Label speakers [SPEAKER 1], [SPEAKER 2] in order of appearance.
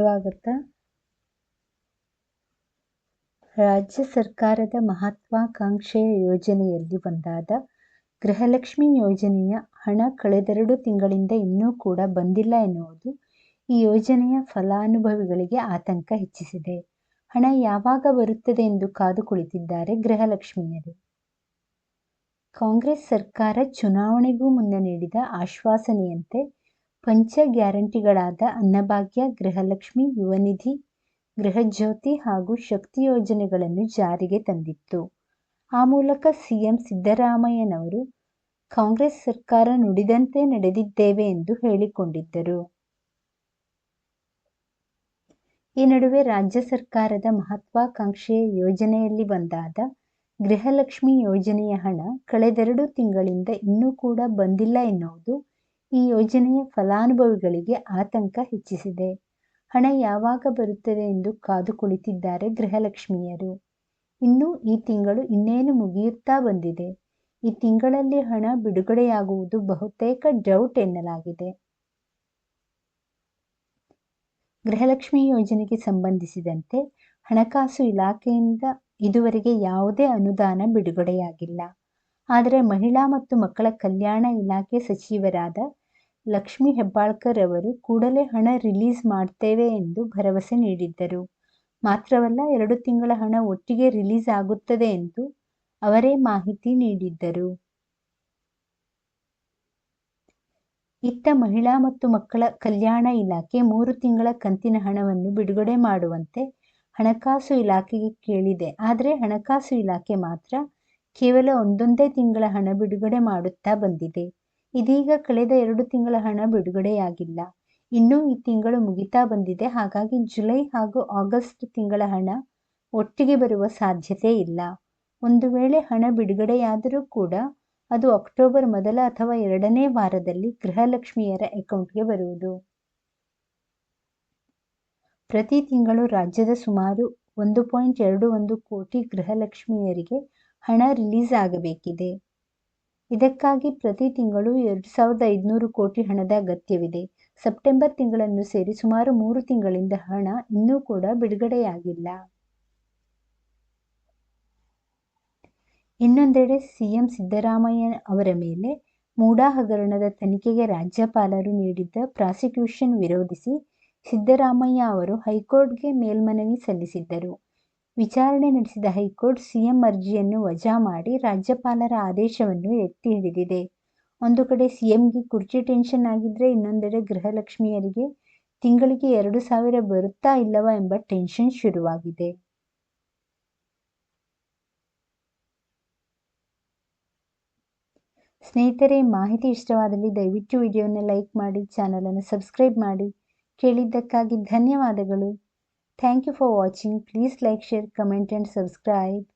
[SPEAKER 1] ಸ್ವಾಗತ ರಾಜ್ಯ ಸರ್ಕಾರದ ಮಹತ್ವಾಕಾಂಕ್ಷೆಯ ಯೋಜನೆಯಲ್ಲಿ ಒಂದಾದ ಗೃಹಲಕ್ಷ್ಮಿ ಯೋಜನೆಯ ಹಣ ಕಳೆದೆರಡು ತಿಂಗಳಿಂದ ಇನ್ನೂ ಕೂಡ ಬಂದಿಲ್ಲ ಎನ್ನುವುದು ಈ ಯೋಜನೆಯ ಫಲಾನುಭವಿಗಳಿಗೆ ಆತಂಕ ಹೆಚ್ಚಿಸಿದೆ. ಹಣ ಯಾವಾಗ ಬರುತ್ತದೆ ಎಂದು ಕಾದು ಕುಳಿತಿದ್ದಾರೆ ಗೃಹಲಕ್ಷ್ಮಿಯರು. ಕಾಂಗ್ರೆಸ್ ಸರ್ಕಾರ ಚುನಾವಣೆಗೂ ಮುನ್ನ ನೀಡಿದ ಆಶ್ವಾಸನೆಯಂತೆ ಪಂಚ ಗ್ಯಾರಂಟಿಗಳಾದ ಅನ್ನಭಾಗ್ಯ, ಗೃಹಲಕ್ಷ್ಮಿ, ಯುವನಿಧಿ, ಗೃಹಜ್ಯೋತಿ ಹಾಗೂ ಶಕ್ತಿ ಯೋಜನೆಗಳನ್ನು ಜಾರಿಗೆ ತಂದಿತ್ತು. ಆ ಮೂಲಕ ಸಿಎಂ ಸಿದ್ದರಾಮಯ್ಯನವರು ಕಾಂಗ್ರೆಸ್ ಸರ್ಕಾರ ನುಡಿದಂತೆ ನಡೆದಿದ್ದೇವೆ ಎಂದು ಹೇಳಿಕೊಂಡಿದ್ದರು. ಈ ನಡುವೆ ರಾಜ್ಯ ಸರ್ಕಾರದ ಮಹತ್ವಾಕಾಂಕ್ಷೆಯ ಯೋಜನೆಯಲ್ಲಿ ಒಂದಾದ ಗೃಹಲಕ್ಷ್ಮಿ ಯೋಜನೆಯ ಹಣ ಕಳೆದೆರಡು ತಿಂಗಳಿಂದ ಇನ್ನೂ ಕೂಡ ಬಂದಿಲ್ಲ ಎನ್ನುವುದು ಈ ಯೋಜನೆಯ ಫಲಾನುಭವಿಗಳಿಗೆ ಆತಂಕ ಹೆಚ್ಚಿಸಿದೆ. ಹಣ ಯಾವಾಗ ಬರುತ್ತದೆ ಎಂದು ಕಾದು ಕುಳಿತಿದ್ದಾರೆ ಗೃಹಲಕ್ಷ್ಮಿಯರು. ಇನ್ನು ಈ ತಿಂಗಳು ಇನ್ನೇನು ಮುಗಿಯುತ್ತಾ ಬಂದಿದೆ. ಈ ತಿಂಗಳಲ್ಲಿ ಹಣ ಬಿಡುಗಡೆಯಾಗುವುದು ಬಹುತೇಕ ಡೌಟ್ ಎನ್ನಲಾಗಿದೆ. ಗೃಹಲಕ್ಷ್ಮಿ ಯೋಜನೆಗೆ ಸಂಬಂಧಿಸಿದಂತೆ ಹಣಕಾಸು ಇಲಾಖೆಯಿಂದ ಇದುವರೆಗೆ ಯಾವುದೇ ಅನುದಾನ ಬಿಡುಗಡೆಯಾಗಿಲ್ಲ. ಆದರೆ ಮಹಿಳಾ ಮತ್ತು ಮಕ್ಕಳ ಕಲ್ಯಾಣ ಇಲಾಖೆ ಸಚಿವರಾದ ಲಕ್ಷ್ಮೀ ಹೆಬ್ಬಾಳ್ಕರ್ ಅವರು ಕೂಡಲೇ ಹಣ ರಿಲೀಸ್ ಮಾಡ್ತೇವೆ ಎಂದು ಭರವಸೆ ನೀಡಿದ್ದರು. ಮಾತ್ರವಲ್ಲ, ಎರಡು ತಿಂಗಳ ಹಣ ಒಟ್ಟಿಗೆ ರಿಲೀಸ್ ಆಗುತ್ತದೆ ಎಂದು ಅವರೇ ಮಾಹಿತಿ ನೀಡಿದ್ದರು. ಇತ್ತ ಮಹಿಳಾ ಮತ್ತು ಮಕ್ಕಳ ಕಲ್ಯಾಣ ಇಲಾಖೆ ಮೂರು ತಿಂಗಳ ಕಂತಿನ ಹಣವನ್ನು ಬಿಡುಗಡೆ ಮಾಡುವಂತೆ ಹಣಕಾಸು ಇಲಾಖೆಗೆ ಕೇಳಿದೆ. ಆದರೆ, ಹಣಕಾಸು ಇಲಾಖೆ ಮಾತ್ರ ಕೇವಲ ಒಂದೊಂದೇ ತಿಂಗಳ ಹಣ ಬಿಡುಗಡೆ ಮಾಡುತ್ತಾ ಬಂದಿದೆ. ಇದೀಗ ಕಳೆದ ಎರಡು ತಿಂಗಳ ಹಣ ಬಿಡುಗಡೆಯಾಗಿಲ್ಲ. ಇನ್ನು ಈ ತಿಂಗಳು ಮುಗಿತಾ ಬಂದಿದೆ. ಹಾಗಾಗಿ ಜುಲೈ ಹಾಗೂ ಆಗಸ್ಟ್ ತಿಂಗಳ ಹಣ ಒಟ್ಟಿಗೆ ಬರುವ ಸಾಧ್ಯತೆ ಇಲ್ಲ. ಒಂದು ವೇಳೆ ಹಣ ಬಿಡುಗಡೆಯಾದರೂ ಕೂಡ ಅದು ಅಕ್ಟೋಬರ್ ಮೊದಲ ಅಥವಾ ಎರಡನೇ ವಾರದಲ್ಲಿ ಗೃಹಲಕ್ಷ್ಮಿಯರ ಅಕೌಂಟ್ಗೆ ಬರುವುದು. ಪ್ರತಿ ತಿಂಗಳು ರಾಜ್ಯದ ಸುಮಾರು ಒಂದು ಪಾಯಿಂಟ್ ಎರಡು ಒಂದು ಕೋಟಿ ಗೃಹಲಕ್ಷ್ಮಿಯರಿಗೆ ಹಣ ರಿಲೀಸ್ ಆಗಬೇಕಿದೆ. ಇದಕ್ಕಾಗಿ ಪ್ರತಿ ತಿಂಗಳು ಎರಡು ಸಾವಿರದ ಐದುನೂರು ಕೋಟಿ ಹಣದ ಅಗತ್ಯವಿದೆ. ಸೆಪ್ಟೆಂಬರ್ ತಿಂಗಳನ್ನು ಸೇರಿ ಸುಮಾರು ಮೂರು ತಿಂಗಳಿಂದ ಹಣ ಇನ್ನೂ ಕೂಡ ಬಿಡುಗಡೆಯಾಗಿಲ್ಲ. ಇನ್ನೊಂದೆಡೆ ಸಿಎಂ ಸಿದ್ದರಾಮಯ್ಯ ಅವರ ಮೇಲೆ ಮೂಡಾ ಹಗರಣದ ತನಿಖೆಗೆ ರಾಜ್ಯಪಾಲರು ನೀಡಿದ್ದ ಪ್ರಾಸಿಕ್ಯೂಷನ್ ವಿರೋಧಿಸಿ ಸಿದ್ದರಾಮಯ್ಯ ಅವರು ಹೈಕೋರ್ಟ್ಗೆ ಮೇಲ್ಮನವಿ ಸಲ್ಲಿಸಿದ್ದರು. ವಿಚಾರಣೆ ನಡೆಸಿದ ಹೈಕೋರ್ಟ್ ಸಿಎಂ ಅರ್ಜಿಯನ್ನು ವಜಾ ಮಾಡಿ ರಾಜ್ಯಪಾಲರ ಆದೇಶವನ್ನು ಎತ್ತಿ ಹಿಡಿದಿದೆ. ಒಂದು ಕಡೆ ಸಿಎಂಗೆ ಕುರ್ಚಿ ಟೆನ್ಷನ್ ಆಗಿದ್ರೆ ಇನ್ನೊಂದೆಡೆ ಗೃಹಲಕ್ಷ್ಮಿಯರಿಗೆ ತಿಂಗಳಿಗೆ ಎರಡು ಸಾವಿರ ಬರುತ್ತಾ ಇಲ್ಲವಾ ಎಂಬ ಟೆನ್ಷನ್ ಶುರುವಾಗಿದೆ. ಸ್ನೇಹಿತರೆ, ಮಾಹಿತಿ ಇಷ್ಟವಾದಲ್ಲಿ ದಯವಿಟ್ಟು ವಿಡಿಯೋನ ಲೈಕ್ ಮಾಡಿ, ಚಾನಲನ್ನು ಸಬ್ಸ್ಕ್ರೈಬ್ ಮಾಡಿ. ಕೇಳಿದ್ದಕ್ಕಾಗಿ ಧನ್ಯವಾದಗಳು. Thank you for watching. Please like, share, comment and subscribe.